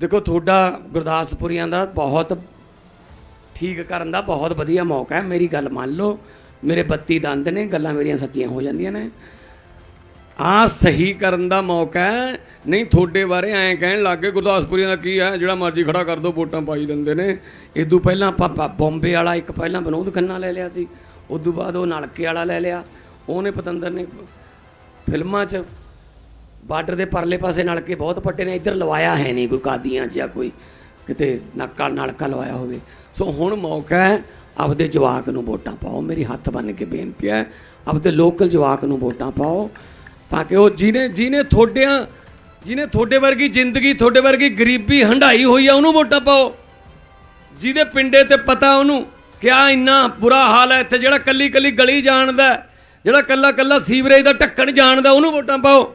ਦੇਖੋ, ਤੁਹਾਡਾ ਗੁਰਦਾਸਪੁਰੀਆਂ ਦਾ ਬਹੁਤ ਠੀਕ ਕਰਨ ਦਾ ਬਹੁਤ ਵਧੀਆ ਮੌਕਾ ਹੈ। ਮੇਰੀ ਗੱਲ ਮੰਨ ਲਓ, ਮੇਰੇ 32 ਦੰਦ ਨੇ, ਗੱਲਾਂ ਮੇਰੀਆਂ ਸੱਚੀਆਂ ਹੋ ਜਾਂਦੀਆਂ ਨੇ। ਆ ਸਹੀ ਕਰਨ ਦਾ ਮੌਕਾ ਹੈ। ਨਹੀਂ, ਤੁਹਾਡੇ ਬਾਰੇ ਐਂ ਕਹਿਣ ਲੱਗੇ ਗੁਰਦਾਸਪੁਰੀਆਂ ਦਾ ਕੀ ਹੈ? ਜਿਹੜਾ ਮਰਜ਼ੀ ਖੜਾ ਕਰ ਦੋ, ਵੋਟਾਂ ਪਾਈ ਦਿੰਦੇ ਨੇ। ਇਦੋਂ ਪਹਿਲਾਂ ਆਪਾਂ ਬੰਬੇ ਵਾਲਾ ਇੱਕ ਪਹਿਲਾਂ ਵਿਨੋਦ ਖੰਨਾ ਲੈ ਲਿਆ ਸੀ। ਉਦੋਂ ਬਾਅਦ ਉਹ ਨਲਕੇ ਵਾਲਾ ਲੈ ਲਿਆ। ਉਹਨੇ ਪਤੰਦਰ ਨੇ ਫਿਲਮਾਂ 'ਚ ਬਾਰਡਰ ਦੇ ਪਰਲੇ ਪਾਸੇ ਨਲਕੇ ਬਹੁਤ ਪੱਟੇ ਨੇ, ਇੱਧਰ ਲਵਾਇਆ ਹੈ ਨਹੀਂ ਕੋਈ ਕਾਦੀਆਂ ਜਾਂ ਕੋਈ ਕਿਤੇ ਨੱਕਾ ਨਲਕਾ ਲਵਾਇਆ ਹੋਵੇ। ਸੋ ਹੁਣ ਮੌਕਾ ਹੈ ਆਪਦੇ ਜਵਾਕ ਨੂੰ ਵੋਟਾਂ ਪਾਓ। ਮੇਰੀ ਹੱਥ ਬੰਨ ਕੇ ਬੇਨਤੀ ਹੈ, ਆਪਦੇ ਲੋਕਲ ਜਵਾਕ ਨੂੰ ਵੋਟਾਂ ਪਾਓ ਤਾਂ ਕਿ ਉਹ ਜਿਹਨੇ ਜਿਹਨੇ ਤੁਹਾਡਿਆਂ ਜਿਹਨੇ ਤੁਹਾਡੇ ਵਰਗੀ ਜ਼ਿੰਦਗੀ ਤੁਹਾਡੇ ਵਰਗੀ ਗਰੀਬੀ ਹੰਡਾਈ ਹੋਈ ਆ, ਉਹਨੂੰ ਵੋਟਾਂ ਪਾਓ। ਜਿਹਦੇ ਪਿੰਡੇ ਤੇ ਪਤਾ ਉਹਨੂੰ ਕਿਆ ਇੰਨਾ ਬੁਰਾ ਹਾਲ ਹੈ ਇੱਥੇ ਜਿਹੜਾ ਕੱਲੀ ਕੱਲੀ ਗਲੀ ਜਾਣਦਾ ਜਿਹੜਾ ਕੱਲਾ ਕੱਲਾ ਸੀਵਰੇਜ ਦਾ ਢੱਕਣ ਜਾਣਦਾ, ਉਹਨੂੰ ਵੋਟਾਂ ਪਾਓ।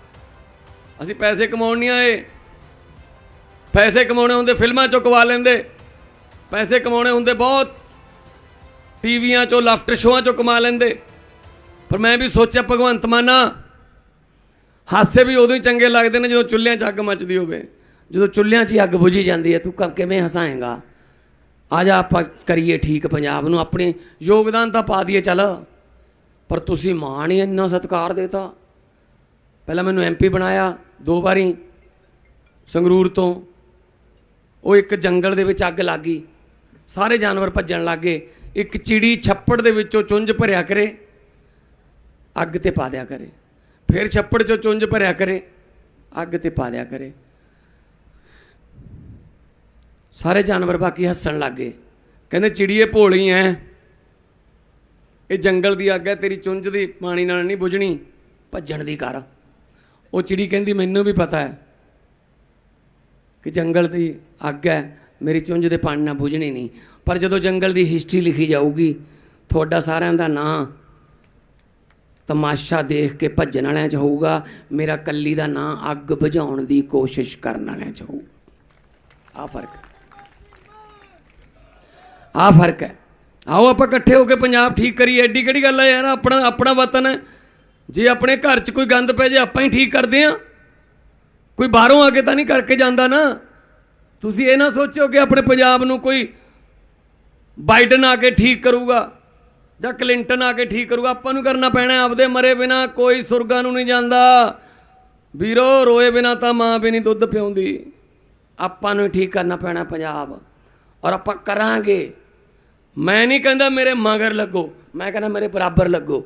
ਅਸੀਂ ਪੈਸੇ ਕਮਾਉਣ ਨਹੀਂ ਆਏ। ਪੈਸੇ ਕਮਾਉਣੇ ਹੁੰਦੇ, ਫਿਲਮਾਂ ਚੋਂ ਕਵਾ ਲੈਂਦੇ। ਪੈਸੇ ਕਮਾਉਣੇ ਹੁੰਦੇ ਬਹੁਤ। ਟੀਵੀਆਂ ਚੋਂ ਲਾਫਟਰ ਸ਼ੋਆਂ ਚੋਂ ਕਮਾ ਲੈਂਦੇ। ਪਰ ਮੈਂ ਵੀ ਸੋਚਿਆ, ਭਗਵੰਤ ਮਾਨਾ ਹਾਸੇ ਵੀ ਉਦੋਂ ਹੀ ਚੰਗੇ ਲੱਗਦੇ ਨੇ ਜਦੋਂ ਚੁੱਲ੍ਹਿਆਂ 'ਚ ਅੱਗ ਮੱਚਦੀ ਹੋਵੇ। ਜਦੋਂ ਚੁੱਲ੍ਹਿਆਂ 'ਚ ਹੀ ਅੱਗ ਬੁਝੀ ਜਾਂਦੀ ਹੈ, ਤੂੰ ਕਿਵੇਂ ਹਸਾਏਗਾ? ਆ ਜਾ ਆਪਾਂ ਕਰੀਏ ਠੀਕ ਪੰਜਾਬ ਨੂੰ, ਆਪਣੇ ਯੋਗਦਾਨ ਤਾਂ ਪਾ ਦਈਏ, ਚੱਲ। ਪਰ ਤੁਸੀਂ ਮਾਣ ਹੀ ਇੰਨਾ ਸਤਿਕਾਰ ਦੇਤਾ। ਪਹਿਲਾਂ ਮੈਨੂੰ ਐਮਪੀ ਬਣਾਇਆ। ਦੋ ਵਾਰੀ ਸੰਗਰੂਰ ਤੋਂ ਉਹ ਇੱਕ ਜੰਗਲ ਦੇ ਵਿੱਚ ਅੱਗ ਲੱਗ ਗਈ। ਸਾਰੇ ਜਾਨਵਰ ਭੱਜਣ ਲੱਗ ਗਏ। ਇੱਕ ਚਿੜੀ ਛੱਪੜ ਦੇ ਵਿੱਚੋਂ ਚੁੰਝ ਭਰਿਆ ਕਰੇ। ਅੱਗ ਤੇ ਪਾ ਦਿਆ ਕਰੇ। ਫਿਰ ਛੱਪੜ ਚੋਂ ਚੁੰਝ ਭਰਿਆ ਕਰੇ। ਅੱਗ ਤੇ ਪਾ ਦਿਆ ਕਰੇ। ਸਾਰੇ ਜਾਨਵਰ ਬਾਕੀ ਹੱਸਣ ਲੱਗ ਗਏ। ਕਹਿੰਦੇ, ਚਿੜੀਏ ਭੋਲੀ ਐ। ਇਹ ਜੰਗਲ ਦੀ ਅੱਗ ਹੈ ਤੇਰੀ ਚੁੰਝ ਦੀ ਪਾਣੀ ਨਾਲ ਨਹੀਂ ਬੁਝਣੀ। ਭੱਜਣ ਦੀ ਕਰ। ਉਹ ਚਿੜੀ ਕਹਿੰਦੀ, ਮੈਨੂੰ ਵੀ ਪਤਾ ਹੈ ਕਿ ਜੰਗਲ ਦੀ ਅੱਗ ਹੈ, ਮੇਰੀ ਚੁੰਝ ਦੇ ਪਾਣੀ ਨਾਲ ਬੁਝਣੀ ਨਹੀਂ। ਪਰ ਜਦੋਂ ਜੰਗਲ ਦੀ ਹਿਸਟਰੀ ਲਿਖੀ ਜਾਊਗੀ, ਤੁਹਾਡਾ ਸਾਰਿਆਂ ਦਾ ਨਾਂ ਤਮਾਸ਼ਾ ਦੇਖ ਕੇ ਭੱਜਣ ਵਾਲਿਆਂ 'ਚ ਹੋਊਗਾ। ਮੇਰਾ ਕੱਲੀ ਦਾ ਨਾਂ ਅੱਗ ਬੁਝਾਉਣ ਦੀ ਕੋਸ਼ਿਸ਼ ਕਰਨ ਵਾਲਿਆਂ 'ਚ ਹੋਊ। ਆ ਫ਼ਰਕ ਹੈ। ਆ ਫ਼ਰਕ ਹੈ। ਆਓ ਆਪਾਂ ਇਕੱਠੇ ਹੋ ਕੇ ਪੰਜਾਬ ਠੀਕ ਕਰੀਏ। ਐਡੀ ਕਿਹੜੀ ਗੱਲ ਹੈ ਯਾਰ? ਆਪਣਾ ਆਪਣਾ ਵਤਨ ਹੈ। ਜੇ ਆਪਣੇ ਘਰ 'ਚ ਕੋਈ ਗੰਦ ਪੈ ਜੇ, ਆਪਾਂ ਹੀ ਠੀਕ ਕਰਦੇ ਆ। ਕੋਈ ਬਾਹਰੋਂ ਆ ਕੇ ਤਾਂ ਨਹੀਂ ਕਰਕੇ ਜਾਂਦਾ ਨਾ। ਤੁਸੀਂ ਇਹ ਨਾ ਸੋਚੋ ਕਿ ਆਪਣੇ ਪੰਜਾਬ ਨੂੰ ਕੋਈ ਬਾਈਡਨ ਆ ਕੇ ਠੀਕ ਕਰੂਗਾ ਜਾਂ ਕਲਿੰਟਨ ਆ ਕੇ ਠੀਕ ਕਰੂਗਾ। ਆਪਾਂ ਨੂੰ ਕਰਨਾ ਪੈਣਾ ਆਪਦੇ ਮਰੇ ਬਿਨਾ ਕੋਈ ਸੁਰਗਾਂ ਨੂੰ ਨਹੀਂ ਜਾਂਦਾ। ਵੀਰੋ, ਰੋਏ ਬਿਨਾ ਤਾਂ ਮਾਂ ਵੀ ਨਹੀਂ ਦੁੱਧ ਪਿਉਂਦੀ। ਆਪਾਂ ਨੂੰ ਹੀ ਠੀਕ ਕਰਨਾ ਪੈਣਾ ਪੰਜਾਬ। ਔਰ ਆਪਾਂ ਕਰਾਂਗੇ। ਮੈਂ ਨਹੀਂ ਕਹਿੰਦਾ ਮੇਰੇ ਮਗਰ ਲੱਗੋ। ਮੈਂ ਕਹਿੰਦਾ ਮੇਰੇ ਬਰਾਬਰ ਲੱਗੋ।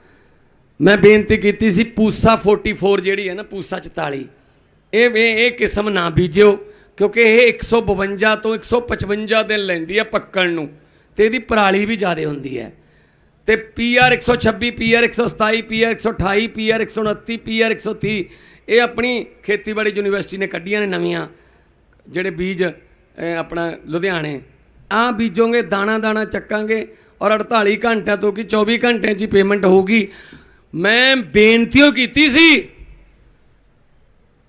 ਮੈਂ ਬੇਨਤੀ ਕੀਤੀ ਸੀ, ਪੂਸਾ 44 ਜਿਹੜੀ ਹੈ ਨਾ, ਪੂਸਾ 44 ਇਹ ਇਹ ਇਹ ਕਿਸਮ ਨਾ ਬੀਜਿਓ, ਕਿਉਂਕਿ ਇਹ 152 ਤੋਂ 155 ਦਿਨ ਲੈਂਦੀ ਹੈ ਪੱਕਣ ਨੂੰ। ਤੇ ਇਹਦੀ ਪਰਾਲੀ ਵੀ ਜ਼ਿਆਦਾ ਹੁੰਦੀ ਹੈ। ਤੇ PR 126 PR 127 PR 128 PR 129 PR 130 ਇਹ ਆਪਣੀ ਖੇਤੀਬਾੜੀ ਯੂਨੀਵਰਸਿਟੀ ਨੇ ਕੱਢੀਆਂ ਨੇ ਨਵੀਆਂ, ਜਿਹੜੇ ਬੀਜ ਆਪਣਾ ਲੁਧਿਆਣੇ। ਆ ਬੀਜੋਗੇ ਦਾਣਾ ਦਾਣਾ ਚੱਕਾਂਗੇ ਔਰ 48 ਘੰਟਿਆਂ ਤੋਂ ਕਿ 24 ਘੰਟਿਆਂ 'ਚ ਹੀ ਪੇਮੈਂਟ ਹੋਊਗੀ। ਮੈਂ ਬੇਨਤੀ ਓ ਕੀਤੀ ਸੀ।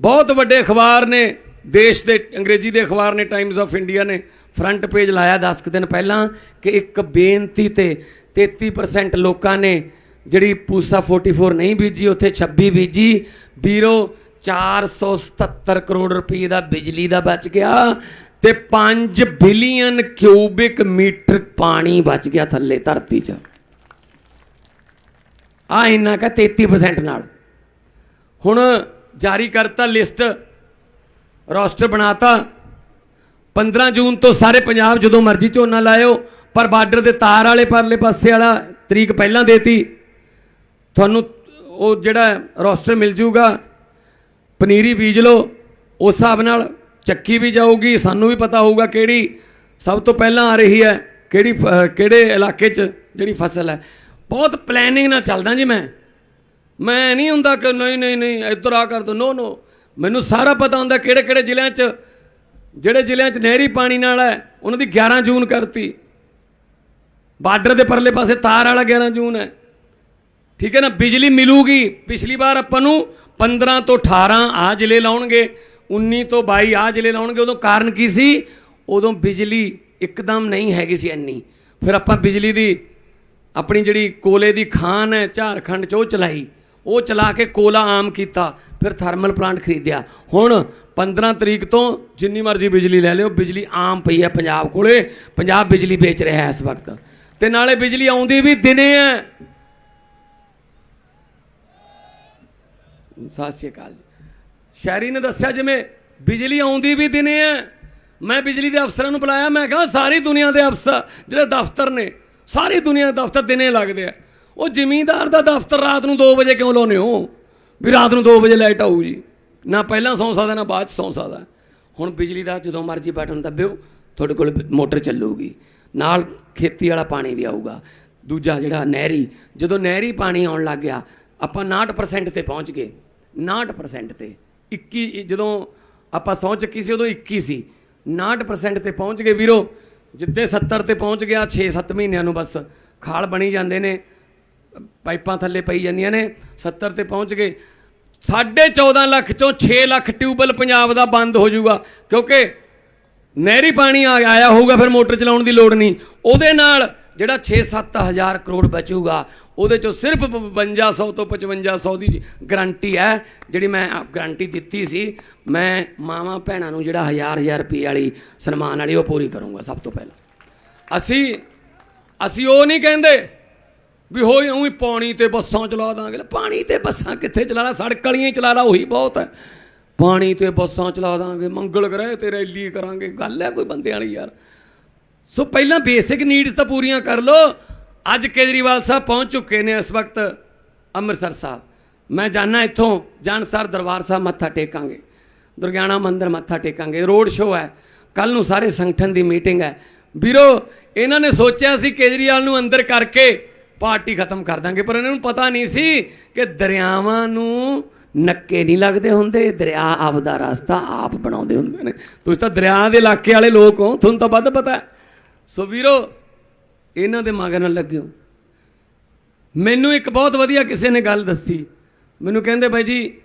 ਬਹੁਤ ਵੱਡੇ ਅਖਬਾਰ ਨੇ, ਦੇਸ਼ ਦੇ, ਅੰਗਰੇਜ਼ੀ ਦੇ ਅਖਬਾਰ ਨੇ ਟਾਈਮਸ ਆਫ ਇੰਡੀਆ ਨੇ। ਫਰੰਟ ਪੇਜ ਲਾਇਆ 10 ਕੁ ਦਿਨ ਪਹਿਲਾਂ ਕਿ ਇੱਕ ਬੇਨਤੀ ਤੇ 33% ਲੋਕਾਂ ਨੇ ਜਿਹੜੀ ਪੂਸਾ 44 ਨਹੀਂ ਬੀਜੀ, ਉੱਥੇ 26 ਬੀਜੀ। ਵੀਰੋ 477 ਕਰੋੜ ਰੁਪਏ ਦਾ ਬਿਜਲੀ ਦਾ ਬਚ ਗਿਆ ਤੇ 5 ਬਿਲੀਅਨ ਕਿਊਬਿਕ ਮੀਟਰ ਪਾਣੀ ਬਚ ਗਿਆ ਥੱਲੇ ਧਰਤੀ 'ਚ। ਆ ਇੰਨਾ ਕਾ 33% ਨਾਲ। ਹੁਣ ਜਾਰੀ ਕਰਤਾ ਲਿਸਟ, ਰੋਸਟਰ ਬਣਾਤਾ। 15 ਜੂਨ ਤੋਂ ਸਾਰੇ ਪੰਜਾਬ ਜਦੋਂ ਮਰਜ਼ੀ ਝੋਨਾ ਲਾਇਓ, ਪਰ ਬਾਰਡਰ ਦੇ ਤਾਰ ਵਾਲੇ ਪਰਲੇ ਪਾਸੇ ਵਾਲਾ ਤਰੀਕ ਪਹਿਲਾਂ ਦੇਤੀ। ਤੁਹਾਨੂੰ ਉਹ ਜਿਹੜਾ ਰੋਸਟਰ ਮਿਲ ਜੂਗਾ, ਪਨੀਰੀ ਬੀਜ ਲਓ, ਉਸ ਹਿਸਾਬ ਨਾਲ ਚੱਕੀ ਵੀ ਜਾਊਗੀ, ਸਾਨੂੰ ਵੀ ਪਤਾ ਹੋਊਗਾ ਕਿਹੜੀ ਸਭ ਤੋਂ ਪਹਿਲਾਂ ਆ ਰਹੀ ਹੈ, ਕਿਹੜੀ ਫ- ਕਿਹੜੇ ਇਲਾਕੇ 'ਚ ਜਿਹੜੀ ਫਸਲ ਹੈ। ਬਹੁਤ ਪਲੈਨਿੰਗ ਨਾਲ ਚੱਲਦਾ ਜੀ ਮੈਂ। ਮੈਂ ਨਹੀਂ ਹੁੰਦਾ ਕਿ ਨਹੀਂ ਨਹੀਂ ਨਹੀਂ, ਇੱਧਰ ਆ ਕਰ ਦੋ। ਨੋ ਨੋ ਮੈਨੂੰ ਸਾਰਾ ਪਤਾ ਹੁੰਦਾ ਕਿਹੜੇ ਕਿਹੜੇ ਜ਼ਿਲ੍ਹਿਆਂ 'ਚ, ਜਿਹੜੇ ਜ਼ਿਲ੍ਹਿਆਂ 'ਚ ਨਹਿਰੀ ਪਾਣੀ ਨਾਲ ਹੈ, ਉਹਨਾਂ ਦੀ 11 ਜੂਨ ਕਰਤੀ। ਬਾਰਡਰ ਦੇ ਪਰਲੇ ਪਾਸੇ ਤਾਰ ਵਾਲਾ 11 ਜੂਨ ਹੈ। ਠੀਕ ਹੈ ਨਾ? ਬਿਜਲੀ ਮਿਲੂਗੀ। ਪਿਛਲੀ ਵਾਰ ਆਪਾਂ ਨੂੰ 15 ਤੋਂ 18 ਆ ਜ਼ਿਲ੍ਹੇ ਲਾਉਣਗੇ 19 ਤੋਂ 22 ਆ ਜ਼ਿਲ੍ਹੇ ਲਾਉਣਗੇ। ਉਦੋਂ ਕਾਰਨ ਕੀ ਸੀ? ਉਦੋਂ ਬਿਜਲੀ ਇੱਕਦਮ ਨਹੀਂ ਹੈਗੀ ਸੀ ਇੰਨੀ। ਫਿਰ ਆਪਾਂ ਬਿਜਲੀ ਦੀ ਆਪਣੀ ਜਿਹੜੀ ਕੋਲੇ ਦੀ ਖਾਨ ਹੈ, ਝਾਰਖੰਡ 'ਚ ਉਹ ਚਲਾਈ। ਉਹ ਚਲਾ ਕੇ ਕੋਲਾ ਆਮ ਕੀਤਾ, ਫਿਰ ਥਰਮਲ ਪਲਾਂਟ ਖਰੀਦਿਆ। ਹੁਣ 15 ਤਰੀਕ ਤੋਂ ਜਿੰਨੀ ਮਰਜ਼ੀ ਬਿਜਲੀ ਲੈ ਲਿਓ, ਬਿਜਲੀ ਆਮ ਪਈ ਹੈ ਪੰਜਾਬ ਕੋਲੇ, ਪੰਜਾਬ ਬਿਜਲੀ ਵੇਚ ਰਿਹਾ ਹੈ ਇਸ ਵਕਤ। ਤੇ ਨਾਲੇ ਬਿਜਲੀ ਆਉਂਦੀ ਵੀ ਦਿਨੇ ਹੈ। ਸਤਿ ਸ਼੍ਰੀ ਅਕਾਲ ਜੀ। ਸ਼ਹਿਰੀ ਨੇ ਦੱਸਿਆ ਜਿਵੇਂ ਬਿਜਲੀ ਆਉਂਦੀ ਵੀ ਦਿਨੇ ਹੈ। ਮੈਂ ਬਿਜਲੀ ਦੇ ਅਫਸਰਾਂ ਨੂੰ ਬੁਲਾਇਆ, ਮੈਂ ਕਿਹਾ ਸਾਰੀ ਦੁਨੀਆ ਦੇ ਅਫਸਰ, ਜਿਹੜੇ ਦਫ਼ਤਰ ਨੇ ਸਾਰੀ ਦੁਨੀਆ ਦੇ ਦਫ਼ਤਰ ਦਿਨੇ ਲੱਗਦੇ ਆ। ਉਹ ਜ਼ਮੀਂਦਾਰ ਦਾ ਦਫ਼ਤਰ ਰਾਤ ਨੂੰ 2 ਵਜੇ ਕਿਉਂ ਲਾਉਨੇ ਹੋ? ਵੀ ਰਾਤ ਨੂੰ 2 ਵਜੇ ਲਾਈਟ ਆਊ ਜੀ। ਨਾ ਪਹਿਲਾਂ ਸੌਂ ਸਕਦਾ, ਨਾ ਬਾਅਦ ਚ ਸੌਂ ਸਕਦਾ। ਹੁਣ ਬਿਜਲੀ ਦਾ ਜਦੋਂ ਮਰਜ਼ੀ ਬਟਨ ਦੱਬਿਓ, ਤੁਹਾਡੇ ਕੋਲ ਮੋਟਰ ਚੱਲੂਗੀ। ਨਾਲ ਖੇਤੀ ਵਾਲਾ ਪਾਣੀ ਵੀ ਆਊਗਾ। ਦੂਜਾ ਜਿਹੜਾ ਨਹਿਰੀ, ਜਦੋਂ ਨਹਿਰੀ ਪਾਣੀ ਆਉਣ ਲੱਗ ਗਿਆ, ਆਪਾਂ 59% ਤੇ ਪਹੁੰਚ ਗਏ। 59% ਤੇ। 21 ਜਦੋਂ ਆਪਾਂ ਸਹੁੰ ਚੱਕੀ ਸੀ, ਉਦੋਂ 21 ਸੀ। 59% ਤੇ ਪਹੁੰਚ ਗਏ ਵੀਰੋ। ਜਿੱਦੇ 70 ਤੇ ਪਹੁੰਚ ਗਿਆ 6-7 ਮਹੀਨਿਆਂ ਨੂੰ ਬਸ ਖਾਲ ਬਣੀ ਜਾਂਦੇ ਨੇ, ਪਾਈਪਾਂ ਥੱਲੇ ਪਈ ਜਾਂਦੀਆਂ ਨੇ 70 ਤੇ ਪਹੁੰਚ ਗਏ। 14.5 ਲੱਖ ਚੋਂ 6 ਲੱਖ ਟਿਊਬਲ ਪੰਜਾਬ ਦਾ ਬੰਦ ਹੋ ਜਾਊਗਾ, ਕਿਉਂਕਿ ਨਹਿਰੀ ਪਾਣੀ ਆ, ਆਇਆ ਹੋਊਗਾ, ਫਿਰ ਮੋਟਰ ਚਲਾਉਣ ਦੀ ਲੋੜ ਨਹੀਂ। ਉਹਦੇ ਨਾਲ ਜਿਹੜਾ 6-7 ਹਜ਼ਾਰ ਕਰੋੜ ਬਚੂਗਾ, ਉਹਦੇ ਚੋਂ ਸਿਰਫ 5200 ਤੋਂ 5500 ਦੀ ਗਰੰਟੀ ਹੈ, ਜਿਹੜੀ ਮੈਂ ਗਰੰਟੀ ਦਿੱਤੀ ਸੀ, ਮੈਂ ਮਾਵਾਂ ਭੈਣਾਂ ਨੂੰ ਜਿਹੜਾ ਹਜ਼ਾਰ ਹਜ਼ਾਰ ਰੁਪਏ ਵਾਲੀ ਸਨਮਾਨ ਵਾਲੀ ਉਹ ਪੂਰੀ ਕਰੂੰਗਾ ਸਭ ਤੋਂ ਪਹਿਲਾਂ। ਅਸੀਂ ਅਸੀਂ ਉਹ ਨਹੀਂ ਕਹਿੰਦੇ ਵੀ ਹੋਈ ਉਹੀ ਪਾਣੀ ਤੇ ਬੱਸਾਂ ਚਲਾ ਦਾਂਗੇ। ਪਾਣੀ ਤੇ ਬੱਸਾਂ ਕਿੱਥੇ ਚਲਾ ਲਾ? ਸੜਕ ਵਾਲੀਆਂ ਹੀ ਚਲਾ ਲਾ, ਉਹੀ ਬਹੁਤ ਹੈ। ਪਾਣੀ ਤੇ ਬੱਸਾਂ ਚਲਾ ਦਾਂਗੇ, ਮੰਗਲ ਗ੍ਰਹਿ ਤੇ ਰੈਲੀ ਕਰਾਂਗੇ। ਗੱਲ ਹੈ ਕੋਈ ਬੰਦੇ ਵਾਲੀ ਯਾਰ। ਸੋ ਪਹਿਲਾਂ ਬੇਸਿਕ ਨੀਡਸ ਤਾਂ ਪੂਰੀਆਂ ਕਰ ਲਓ। ਅੱਜ ਕੇਜਰੀਵਾਲ ਸਾਹਿਬ ਪਹੁੰਚ ਚੁੱਕੇ ਨੇ ਇਸ ਵਕਤ ਅੰਮ੍ਰਿਤਸਰ ਸਾਹਿਬ। ਮੈਂ ਜਾਣਾ ਇੱਥੋਂ ਜਾਨਸਰ ਦਰਬਾਰ ਸਾਹਿਬ ਮੱਥਾ ਟੇਕਾਂਗੇ। ਦੁਰਗਿਆਣਾ ਮੰਦਿਰ ਮੱਥਾ ਟੇਕਾਂਗੇ। ਰੋਡ ਸ਼ੋਅ ਹੈ। ਕੱਲ ਨੂੰ ਸਾਰੇ ਸੰਗਠਨ ਦੀ ਮੀਟਿੰਗ ਹੈ। ਵੀਰੋ, ਇਹਨਾਂ ਨੇ ਸੋਚਿਆ ਸੀ ਕੇਜਰੀਵਾਲ ਨੂੰ ਅੰਦਰ ਕਰਕੇ ਪਾਰਟੀ ਖਤਮ ਕਰ ਦਾਂਗੇ, ਪਰ ਇਹਨਾਂ ਨੂੰ ਪਤਾ ਨਹੀਂ ਸੀ ਕਿ ਦਰਿਆਵਾਂ ਨੂੰ ਨੱਕੇ ਨਹੀਂ ਲੱਗਦੇ ਹੁੰਦੇ, ਦਰਿਆ ਆਪਦਾ ਰਸਤਾ ਆਪ ਬਣਾਉਂਦੇ ਹੁੰਦੇ ਨੇ। ਤੁਸੀਂ ਤਾਂ ਦਰਿਆ ਦੇ ਇਲਾਕੇ ਵਾਲੇ ਲੋਕ ਹੋ, ਤੁਹਾਨੂੰ ਤਾਂ ਵੱਧ ਪਤਾ ਹੈ। ਸੋ ਵੀਰੋ, ਇਹਨਾਂ ਦੇ ਮਗਰ ਨਾਲ ਲੱਗਿਓ ਮੈਨੂੰ ਇੱਕ ਬਹੁਤ ਵਧੀਆ ਕਿਸੇ ਨੇ ਗੱਲ ਦੱਸੀ। ਮੈਨੂੰ ਕਹਿੰਦੇ ਬਾਈ ਜੀ,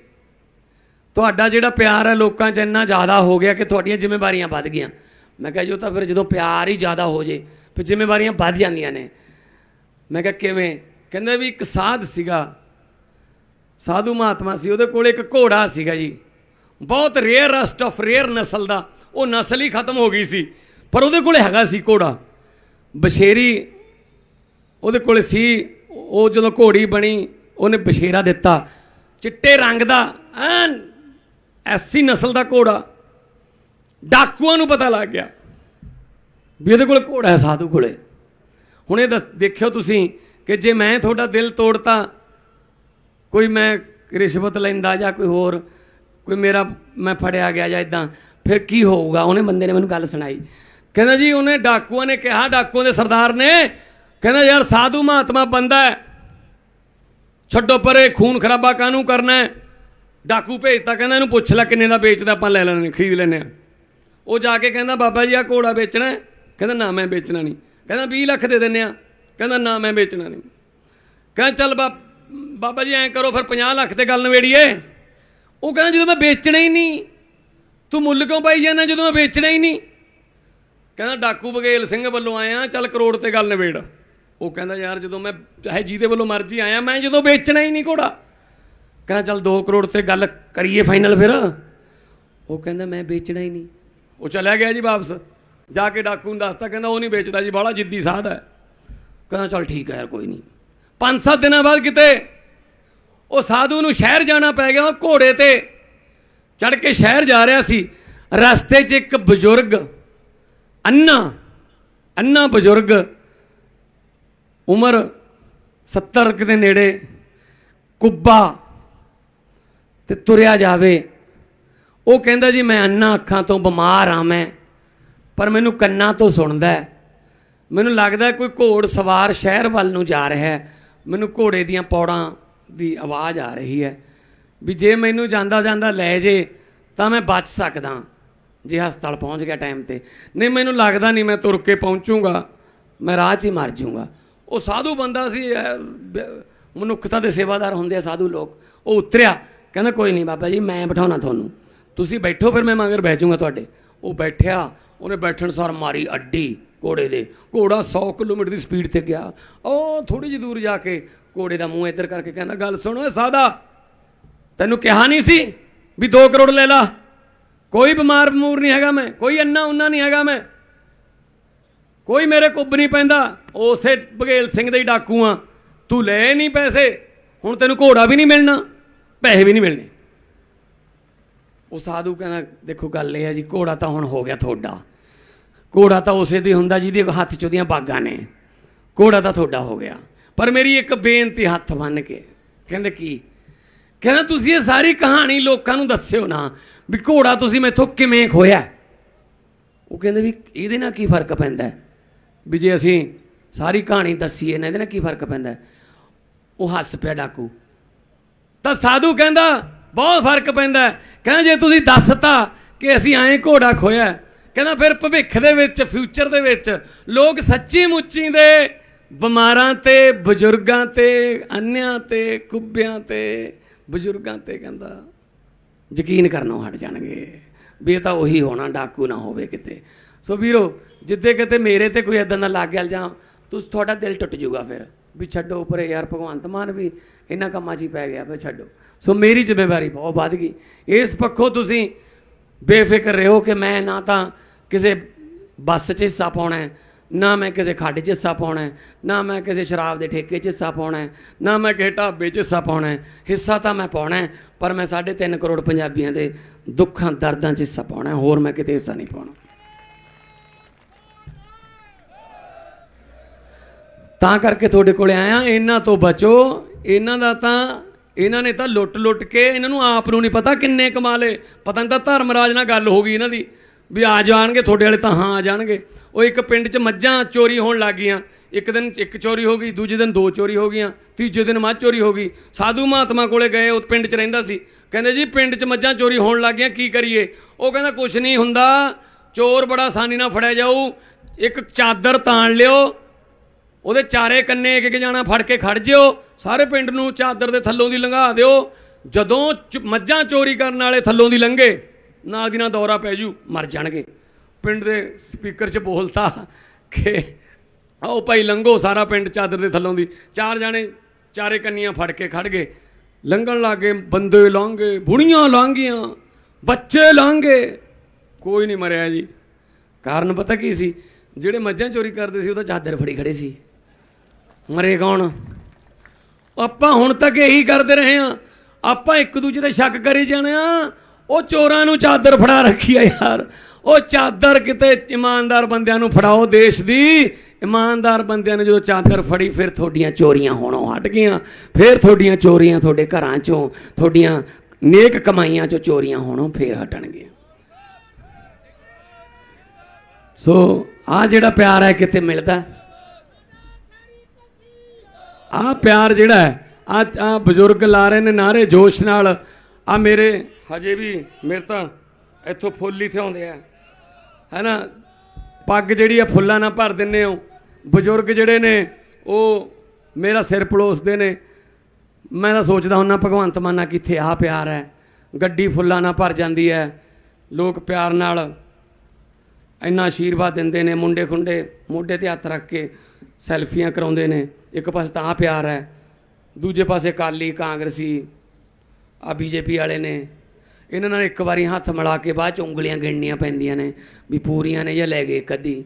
ਤੁਹਾਡਾ ਜਿਹੜਾ ਪਿਆਰ ਹੈ ਲੋਕਾਂ 'ਚ ਇੰਨਾ ਜ਼ਿਆਦਾ ਹੋ ਗਿਆ ਕਿ ਤੁਹਾਡੀਆਂ ਜ਼ਿੰਮੇਵਾਰੀਆਂ ਵੱਧ ਗਈਆਂ। ਮੈਂ ਕਿਹਾ ਜੀ, ਉਹ ਤਾਂ ਫਿਰ ਜਦੋਂ ਪਿਆਰ ਹੀ ਜ਼ਿਆਦਾ ਹੋ ਜੇ, ਫਿਰ ਜ਼ਿੰਮੇਵਾਰੀਆਂ ਵੱਧ ਜਾਂਦੀਆਂ ਨੇ। ਮੈਂ ਕਿਹਾ, ਕਿਵੇਂ? ਕਹਿੰਦੇ ਵੀ ਇੱਕ ਸਾਧ ਸੀਗਾ। ਸਾਧੂ ਮਹਾਤਮਾ ਸੀ, ਉਹਦੇ ਕੋਲ ਇੱਕ ਘੋੜਾ ਸੀਗਾ ਜੀ। ਬਹੁਤ ਰੇਅਰ ਰਸਟ ਆਫ ਰੇਅਰ ਨਸਲ ਦਾ, ਉਹ ਨਸਲ ਹੀ ਖਤਮ ਹੋ ਗਈ ਸੀ। ਪਰ ਉਹਦੇ ਕੋਲੇ ਹੈਗਾ ਸੀ ਘੋੜਾ। ਬਸ਼ੇਰੀ ਉਹਦੇ ਕੋਲੇ ਸੀ। ਉਹ ਜਦੋਂ ਘੋੜੀ ਬਣੀ, ਉਹਨੇ ਬਸ਼ੇਰਾ ਦਿੱਤਾ। ਚਿੱਟੇ ਰੰਗ ਦਾ, ਐਨ ਐਸੀ ਨਸਲ ਦਾ ਘੋੜਾ। ਡਾਕੂਆਂ ਨੂੰ ਪਤਾ ਲੱਗ ਗਿਆ ਵੀ ਇਹਦੇ ਕੋਲ ਘੋੜਾ ਹੈ ਸਾਧੂ ਕੋਲੇ। ਹੁਣ ਇਹ ਦੱਸ- ਦੇਖਿਓ ਤੁਸੀਂ ਕਿ ਜੇ ਮੈਂ ਤੁਹਾਡਾ ਦਿਲ ਤੋੜਤਾ, ਕੋਈ ਮੈਂ ਰਿਸ਼ਵਤ ਲੈਂਦਾ ਜਾਂ ਕੋਈ ਹੋਰ, ਕੋਈ ਮੇਰਾ ਮੈਂ ਫੜਿਆ ਗਿਆ ਜਾਂ ਇਦਾਂ ਫਿਰ ਕੀ ਹੋਊਗਾ? ਉਹਨੇ ਬੰਦੇ ਨੇ ਮੈਨੂੰ ਗੱਲ ਸੁਣਾਈ। ਕਹਿੰਦਾ ਜੀ, ਉਹਨੇ ਡਾਕੂਆਂ ਨੇ ਕਿਹਾ, ਡਾਕੂਆਂ ਦੇ ਸਰਦਾਰ ਨੇ। ਕਹਿੰਦਾ, ਯਾਰ, ਸਾਧੂ ਮਹਾਤਮਾ ਬੰਦਾ ਹੈ। ਛੱਡੋ ਪਰੇ, ਖੂਨ ਖਰਾਬਾ ਕਾਹਨੂੰ ਕਰਨਾ ਹੈ? ਡਾਕੂ ਭੇਜਤਾ, ਕਹਿੰਦਾ, ਇਹਨੂੰ ਪੁੱਛ ਲੈ ਕਿੰਨੇ ਦਾ ਵੇਚਦਾ, ਆਪਾਂ ਲੈ ਲੈਣੇ ਖਰੀਦ ਲੈਣੇ ਆ ਉਹ ਜਾ ਕੇ ਕਹਿੰਦਾ, ਬਾਬਾ ਜੀ ਆ ਘੋੜਾ ਵੇਚਣਾ ਕਹਿੰਦਾ, ਨਾ, ਮੈਂ ਵੇਚਣਾ ਨਹੀਂ। ਕਹਿੰਦਾ 20 ਲੱਖ ਦੇ ਦਿੰਨੇ ਆ ਕਹਿੰਦਾ, ਨਾ, ਮੈਂ ਵੇਚਣਾ ਨਹੀਂ। ਕਹਿੰਦਾ, ਚੱਲ ਬਾ, ਬਾਬਾ ਜੀ, ਐਂ ਕਰੋ, ਫਿਰ 50 ਲੱਖ ਤੇ ਗੱਲ ਨਵੇੜੀਏ ਉਹ ਕਹਿੰਦਾ, ਜਦੋਂ ਮੈਂ ਵੇਚਣਾ ਹੀ ਨਹੀਂ, ਤੂੰ ਮੁੱਲ ਕਿਉਂ ਪਾਈ ਜਾਂਦਾ, ਜਦੋਂ ਮੈਂ ਵੇਚਣਾ ਹੀ ਨਹੀਂ? ਕਹਿੰਦਾ, ਡਾਕੂ ਬਗੇਲ ਸਿੰਘ ਵੱਲੋਂ ਆਇਆ ਚੱਲ ਕਰੋੜ ਤੇ ਗੱਲ ਨਿਬੇੜ। ਉਹ ਕਹਿੰਦਾ, ਯਾਰ ਜਦੋਂ ਮੈਂ ਚਾਹੇ ਜਿਹਦੇ ਵੱਲੋਂ ਮਰਜ਼ੀ ਆਇਆ, ਮੈਂ ਜਦੋਂ ਵੇਚਣਾ ਹੀ ਨਹੀਂ ਘੋੜਾ। ਕਹਿੰਦਾ, ਚੱਲ 2 ਕਰੋੜ ਤੇ ਗੱਲ ਕਰੀਏ ਫਾਈਨਲ ਫਿਰ। ਉਹ ਕਹਿੰਦਾ, ਮੈਂ ਵੇਚਣਾ ਹੀ ਨਹੀਂ। ਉਹ ਚਲਿਆ ਗਿਆ ਜੀ ਵਾਪਸ। ਜਾ ਕੇ ਡਾਕੂ ਨੂੰ ਦੱਸਤਾ, ਕਹਿੰਦਾ, ਉਹ ਨਹੀਂ ਵੇਚਦਾ ਜੀ, ਬਾਹਲਾ ਜਿੱਦੀ ਸਾਧ ਹੈ। ਕਹਿੰਦਾ, ਚੱਲ ਠੀਕ ਹੈ ਯਾਰ, ਕੋਈ ਨਹੀਂ। ਪੰਜ ਸੱਤ ਦਿਨਾਂ ਬਾਅਦ ਕਿਤੇ ਉਹ ਸਾਧੂ ਨੂੰ ਸ਼ਹਿਰ ਜਾਣਾ ਪੈ ਗਿਆ, ਉਹ ਘੋੜੇ ਤੇ ਚੜ ਕੇ ਸ਼ਹਿਰ ਜਾ ਰਿਹਾ ਸੀ। ਰਸਤੇ 'ਚ ਇੱਕ ਬਜ਼ੁਰਗ ਅੰਨਾ ਅੰਨਾ ਬਜ਼ੁਰਗ ਉਮਰ 70 ਦੇ ਨੇੜੇ ਕੁੱਬਾ ਤੇ ਤੁਰਿਆ ਜਾਵੇ ਉਹ ਕਹਿੰਦਾ ਜੀ ਮੈਂ ਅੰਨਾ ਅੱਖਾਂ ਤੋਂ ਬਿਮਾਰ ਆ ਮੈਂ ਪਰ ਮੈਨੂੰ ਕੰਨਾਂ ਤੋਂ ਸੁਣਦਾ ਹੈ ਮੈਨੂੰ ਲੱਗਦਾ ਕੋਈ ਘੋੜ ਸਵਾਰ ਸ਼ਹਿਰ ਵੱਲ ਨੂੰ ਜਾ ਰਿਹਾ ਹੈ ਮੈਨੂੰ ਘੋੜੇ ਦੀਆਂ ਪੌੜਾਂ ਦੀ ਆਵਾਜ਼ ਆ ਰਹੀ ਹੈ ਵੀ ਜੇ ਮੈਨੂੰ ਜਾਂਦਾ ਜਾਂਦਾ ਲੈ ਜੇ ਤਾਂ ਮੈਂ ਬਚ ਸਕਦਾ ਜੇ ਹਸਪਤਾਲ ਪਹੁੰਚ ਗਿਆ ਟਾਈਮ ਤੇ। ਨਹੀਂ, ਮੈਨੂੰ ਲੱਗਦਾ ਨਹੀਂ ਮੈਂ ਤੁਰ ਕੇ ਪਹੁੰਚੂਗਾ। ਮੈਂ ਰਾਹ 'ਚ ਹੀ ਮਰ ਜਾਊਂਗਾ। ਉਹ ਸਾਧੂ ਬੰਦਾ ਸੀ ਮਨੁੱਖਤਾ ਦੇ ਸੇਵਾਦਾਰ ਹੁੰਦੇ ਆ ਸਾਧੂ ਲੋਕ। ਉਹ ਉਤਰਿਆ। ਕਹਿੰਦਾ, ਕੋਈ ਨਹੀਂ ਬਾਬਾ ਜੀ, ਮੈਂ ਬਿਠਾਉਣਾ ਤੁਹਾਨੂੰ। ਤੁਸੀਂ ਬੈਠੋ, ਫਿਰ ਮੈਂ ਮਗਰ ਬਹਿ ਜਾਊਂਗਾ ਤੁਹਾਡੇ। ਉਹ ਬੈਠਿਆ। ਉਹਨੇ ਬੈਠਣ ਸਾਰ ਮਾਰੀ ਅੱਡੀ ਘੋੜੇ ਦੇ। ਘੋੜਾ 100 ਕਿਲੋਮੀਟਰ ਦੀ ਸਪੀਡ ਤੇ ਗਿਆ। ਉਹ ਥੋੜੀ ਜਿਹੀ ਦੂਰ ਜਾ ਕੇ ਘੋੜੇ ਦਾ ਮੂੰਹ ਇੱਧਰ ਕਰਕੇ ਕਹਿੰਦਾ, ਗੱਲ ਸੁਣੋ ਓਏ ਸਾਦਾ ਤੈਨੂੰ ਕਿਹਾ ਨਹੀਂ ਸੀ ਵੀ 2 ਕਰੋੜ ਲੈ ਲਾ? ਕੋਈ ਬਿਮਾਰ ਬਮੂਰ ਨਹੀਂ ਹੈਗਾ ਮੈਂ, ਕੋਈ ਅੰਨਾ ਉੰਨਾ ਨਹੀਂ ਹੈਗਾ ਮੈਂ। ਕੋਈ ਮੇਰੇ ਕੁੱਬ ਨਹੀਂ ਪੈਂਦਾ, ਉਸੇ ਬਘੇਲ ਸਿੰਘ ਦੇ ਹੀ ਡਾਕੂ ਆ। ਤੂੰ ਲੈ ਨਹੀਂ ਪੈਸੇ, ਹੁਣ ਤੈਨੂੰ ਘੋੜਾ ਵੀ ਨਹੀਂ ਮਿਲਣਾ, ਪੈਸੇ ਵੀ ਨਹੀਂ ਮਿਲਣੇ। ਉਹ ਸਾਧੂ ਕਹਿੰਦਾ, ਦੇਖੋ ਗੱਲ ਇਹ ਹੈ ਜੀ, ਘੋੜਾ ਤਾਂ ਹੁਣ ਹੋ ਗਿਆ ਤੁਹਾਡਾ। ਘੋੜਾ ਤਾਂ ਉਸੇ ਦੀ ਹੁੰਦਾ ਜਿਹਦੇ ਹੱਥ 'ਚ ਉਹਦੀਆਂ ਬਾਗਾਂ ਨੇ। ਘੋੜਾ ਤਾਂ ਤੁਹਾਡਾ ਹੋ ਗਿਆ। ਪਰ ਮੇਰੀ ਇੱਕ ਬੇਨਤੀ ਹੱਥ ਬੰਨ ਕੇ, ਕਹਿੰਦੇ ਕੀ? ਕਹਿੰਦਾ, ਤੁਸੀਂ ਇਹ ਸਾਰੀ ਕਹਾਣੀ ਲੋਕਾਂ ਨੂੰ ਦੱਸਿਓ ਨਾ ਵੀ ਘੋੜਾ ਤੁਸੀਂ ਮੈਥੋਂ ਕਿਵੇਂ ਖੋਇਆ ਉਹ ਕਹਿੰਦੇ ਵੀ ਇਹਦੇ ਨਾਲ ਕੀ ਫ਼ਰਕ ਪੈਂਦਾ ਵੀ ਜੇ ਅਸੀਂ ਸਾਰੀ ਕਹਾਣੀ ਦੱਸੀਏ ਨਾ, ਇਹਦੇ ਨਾਲ ਕੀ ਫ਼ਰਕ ਪੈਂਦਾ ਉਹ ਹੱਸ ਪਿਆ ਡਾਕੂ। ਤਾਂ ਸਾਧੂ ਕਹਿੰਦਾ, ਬਹੁਤ ਫ਼ਰਕ ਪੈਂਦਾ ਕਹਿੰਦਾ, ਜੇ ਤੁਸੀਂ ਦੱਸਤਾ ਕਿ ਅਸੀਂ ਐਂ ਘੋੜਾ ਖੋਇਆ ਕਹਿੰਦਾ, ਫਿਰ ਭਵਿੱਖ ਦੇ ਵਿੱਚ, ਫਿਊਚਰ ਦੇ ਵਿੱਚ ਲੋਕ ਸੱਚੀ ਮੁੱਚੀ ਦੇ ਬਿਮਾਰਾਂ ਤੇ, ਬਜ਼ੁਰਗਾਂ ਤੇ, ਅੰਨਿਆਂ ਤੇ, ਕੁੱਬਿਆਂ ਤੇ ਬਜ਼ੁਰਗਾਂ ਤੇ ਕਹਿੰਦਾ, ਯਕੀਨ ਕਰਨੋਂ ਹਟ ਜਾਣਗੇ, ਵੀ ਇਹ ਤਾਂ ਉਹੀ ਹੋਣਾ, ਡਾਕੂ ਨਾ ਹੋਵੇ ਕਿਤੇ। ਸੋ ਵੀਰੋ, ਜਿੱਦੇ ਕਿਤੇ ਮੇਰੇ ਤੇ ਕੋਈ ਇਦਾਂ ਦਾ ਲੱਗ ਗਿਆ ਜਾਂ ਤੁਸੀਂ, ਤੁਹਾਡਾ ਦਿਲ ਟੁੱਟ ਜਾਊਗਾ ਫਿਰ, ਵੀ ਛੱਡੋ ਪਰੇ ਯਾਰ ਭਗਵੰਤ ਮਾਨ ਵੀ ਇਹਨਾਂ ਕੰਮਾਂ 'ਚ ਹੀ ਪੈ ਗਿਆ, ਫਿਰ ਛੱਡੋ। ਸੋ ਮੇਰੀ ਜ਼ਿੰਮੇਵਾਰੀ ਬਹੁਤ ਵੱਧ ਗਈ। ਇਸ ਪੱਖੋਂ ਤੁਸੀਂ ਬੇਫਿਕਰ ਰਹੋ ਕਿ ਮੈਂ ਨਾ ਤਾਂ ਕਿਸੇ ਬੱਸ 'ਚ ਹਿੱਸਾ ਪਾਉਣਾ ਹੈ ਨਾ ਮੈਂ ਕਿਸੇ ਖੱਡ 'ਚ ਹਿੱਸਾ ਪਾਉਣਾ ਨਾ ਮੈਂ ਕਿਸੇ ਸ਼ਰਾਬ ਦੇ ਠੇਕੇ 'ਚ ਹਿੱਸਾ ਪਾਉਣਾ ਨਾ ਮੈਂ ਕਿਸੇ ਢਾਬੇ 'ਚ ਹਿੱਸਾ ਪਾਉਣਾ ਹਿੱਸਾ ਤਾਂ ਮੈਂ ਪਾਉਣਾ ਪਰ ਮੈਂ 3.5 ਕਰੋੜ ਪੰਜਾਬੀਆਂ ਦੇ ਦੁੱਖਾਂ, ਦਰਦਾਂ 'ਚ ਹਿੱਸਾ ਪਾਉਣਾ ਹੋਰ ਮੈਂ ਕਿਤੇ ਹਿੱਸਾ ਨਹੀਂ ਪਾਉਣਾ। ਤਾਂ ਕਰਕੇ ਤੁਹਾਡੇ ਕੋਲੇ ਆਇਆ ਇਹਨਾਂ ਤੋਂ ਬਚੋ, ਇਹਨਾਂ ਦਾ ਤਾਂ, ਇਹਨਾਂ ਨੇ ਤਾਂ ਲੁੱਟ-ਲੁੱਟ ਕੇ, ਇਹਨਾਂ ਨੂੰ ਆਪ ਨੂੰ ਨਹੀਂ ਪਤਾ ਕਿੰਨੇ ਕਮਾ ਲਏ। ਪਤਾ ਨਹੀਂ ਤਾਂ ਧਰਮਰਾਜ ਨਾਲ ਗੱਲ ਹੋ ਗਈ ਇਹਨਾਂ ਦੀ। ਵੀ ਆ ਜਾਣਗੇ, ਤੁਹਾਡੇ ਵਾਲੇ ਤਾਂ ਹਾਂ ਆ ਜਾਣਗੇ। ਉਹ ਇੱਕ ਪਿੰਡ 'ਚ ਮੱਝਾਂ ਚੋਰੀ ਹੋਣ ਲੱਗ ਗਈਆਂ। ਇੱਕ ਦਿਨ ਇੱਕ ਚੋਰੀ ਹੋ ਗਈ, ਦੂਜੇ ਦਿਨ ਦੋ ਚੋਰੀ ਹੋ ਗਈਆਂ, ਤੀਜੇ ਦਿਨ ਮੱਝ ਚੋਰੀ ਹੋ ਗਈ। ਸਾਧੂ ਮਹਾਤਮਾ ਕੋਲੇ ਗਏ, ਉਹ ਪਿੰਡ 'ਚ ਰਹਿੰਦਾ ਸੀ। ਕਹਿੰਦੇ ਜੀ, ਪਿੰਡ 'ਚ ਮੱਝਾਂ ਚੋਰੀ ਹੋਣ ਲੱਗ ਗਈਆਂ, ਕੀ ਕਰੀਏ? ਉਹ ਕਹਿੰਦਾ, ਕੁਛ ਨਹੀਂ ਹੁੰਦਾ। ਚੋਰ ਬੜਾ ਆਸਾਨੀ ਨਾਲ ਫੜਿਆ ਜਾਊ। ਇੱਕ ਚਾਦਰ ਤਾਣ ਲਿਓ। ਉਹਦੇ ਚਾਰੇ ਕੰਨੇ ਇੱਕ ਇੱਕ ਜਾਣਾ ਫੜ ਕੇ ਖੜ ਜਿਓ। ਸਾਰੇ ਪਿੰਡ ਨੂੰ ਚਾਦਰ ਦੇ ਥੱਲੋਂ ਦੀ ਲੰਘਾ ਦਿਓ। ਜਦੋਂ ਚ- ਮੱਝਾਂ ਚੋਰੀ ਕਰਨ ਵਾਲੇ ਥੱਲੋਂ ਦੀ ਲੰਘੇ ਨਾਲ ਦੀ ਨਾਲ ਦੌਰਾ ਪੈ ਜੂ, ਮਰ ਜਾਣਗੇ। ਪਿੰਡ ਦੇ ਸਪੀਕਰ 'ਚ ਬੋਲਤਾ ਕਿ ਆਓ ਭਾਈ ਲੰਘੋ ਸਾਰਾ ਪਿੰਡ ਚਾਦਰ ਦੇ ਥੱਲੋਂ ਦੀ। ਚਾਰ ਜਾਣੇ ਚਾਰੇ ਕੰਨੀਆਂ ਫੜ ਕੇ ਖੜ ਗਏ। ਲੰਘਣ ਲੱਗੇ, ਬੰਦੇ ਲੰਘੇ, ਬੁੜੀਆਂ ਲੰਘੀਆਂ, ਬੱਚੇ ਲੰਘੇ। ਕੋਈ ਨਹੀਂ ਮਰਿਆ ਜੀ। ਕਾਰਨ ਪਤਾ ਕੀ ਸੀ? ਜਿਹੜੇ ਮੱਝਾਂ ਚੋਰੀ ਕਰਦੇ ਸੀ, ਉਹਦਾ ਚਾਦਰ ਫੜੀ ਖੜੇ ਸੀ। ਮਰੇ ਕੌਣ? ਆਪਾਂ ਹੁਣ ਤੱਕ ਇਹੀ ਕਰਦੇ ਰਹੇ ਆ ਆਪਾਂ ਇੱਕ ਦੂਜੇ ਤੇ ਸ਼ੱਕ ਕਰੀ ਜਾਣਾ ਉਹ ਚੋਰਾਂ ਨੂੰ ਚਾਦਰ ਫੜਾ ਰੱਖੀ ਆ ਯਾਰ। ਉਹ ਚਾਦਰ ਕਿਤੇ ਇਮਾਨਦਾਰ ਬੰਦਿਆਂ ਨੂੰ ਫੜਾਓ ਦੇਸ਼ ਦੀ। ਇਮਾਨਦਾਰ ਬੰਦਿਆਂ ਨੇ ਜਦੋਂ ਚਾਦਰ ਫੜੀ, ਫਿਰ ਤੁਹਾਡੀਆਂ ਚੋਰੀਆਂ ਹੋਣੋਂ ਹਟ ਗਈਆਂ। ਫਿਰ ਤੁਹਾਡੀਆਂ ਚੋਰੀਆਂ ਤੁਹਾਡੇ ਘਰਾਂ ਚੋਂ, ਤੁਹਾਡੀਆਂ ਨੇਕ ਕਮਾਈਆਂ ਚੋਂ ਚੋਰੀਆਂ ਹੋਣੋਂ ਫੇਰ ਹਟਣਗੀਆਂ। ਸੋ ਆ ਜਿਹੜਾ ਪਿਆਰ ਹੈ ਕਿਤੇ ਮਿਲਦਾ? ਆ ਪਿਆਰ ਜਿਹੜਾ ਹੈ ਆ ਬਜ਼ੁਰਗ ਲਾ ਰਹੇ ਨੇ ਨਾਰੇ ਜੋਸ਼ ਨਾਲ। ਆ ਮੇਰੇ, ਹਜੇ ਵੀ ਮੇਰੇ ਤਾਂ ਇੱਥੋਂ ਫੁੱਲ ਹੀ ਥਿਆਉਂਦੇ ਆ। ਹੈਨਾ? ਪੱਗ ਜਿਹੜੀ ਆ ਫੁੱਲਾਂ ਨਾਲ ਭਰ ਦਿੰਨੇ ਹੋ। ਬਜ਼ੁਰਗ ਜਿਹੜੇ ਨੇ, ਉਹ ਮੇਰਾ ਸਿਰ ਪਲੋਸਦੇ ਨੇ। ਮੈਂ ਤਾਂ ਸੋਚਦਾ ਹੁੰਨਾ ਭਗਵੰਤ ਮਾਨਾ ਕਿੱਥੇ ਆ ਪਿਆਰ ਹੈ। ਗੱਡੀ ਫੁੱਲਾਂ ਨਾਲ ਭਰ ਜਾਂਦੀ ਹੈ। ਲੋਕ ਪਿਆਰ ਨਾਲ ਇੰਨਾ ਆਸ਼ੀਰਵਾਦ ਦਿੰਦੇ ਨੇ, ਮੁੰਡੇ ਖੁੰਡੇ, ਮੋਢੇ ਤੇ ਹੱਥ ਰੱਖ ਕੇ ਸੈਲਫੀਆਂ ਕਰਾਉਂਦੇ ਨੇ। ਇੱਕ ਪਾਸੇ ਤਾਂ ਪਿਆਰ ਹੈ, ਦੂਜੇ ਪਾਸੇ ਕਾਲੀ ਕਾਂਗਰਸੀ ਆ ਬੀਜੇਪੀ ਵਾਲੇ ਨੇ। ਇਹਨਾਂ ਨਾਲ ਇੱਕ ਵਾਰੀ ਹੱਥ ਮਿਲਾ ਕੇ ਬਾਅਦ ਚ ਉਂਗਲੀਆਂ ਗਿਣਨੀਆਂ ਪੈਂਦੀਆਂ ਨੇ ਵੀ ਪੂਰੀਆਂ ਨੇ ਜਾਂ ਲੈ ਗਏ ਕਦੀ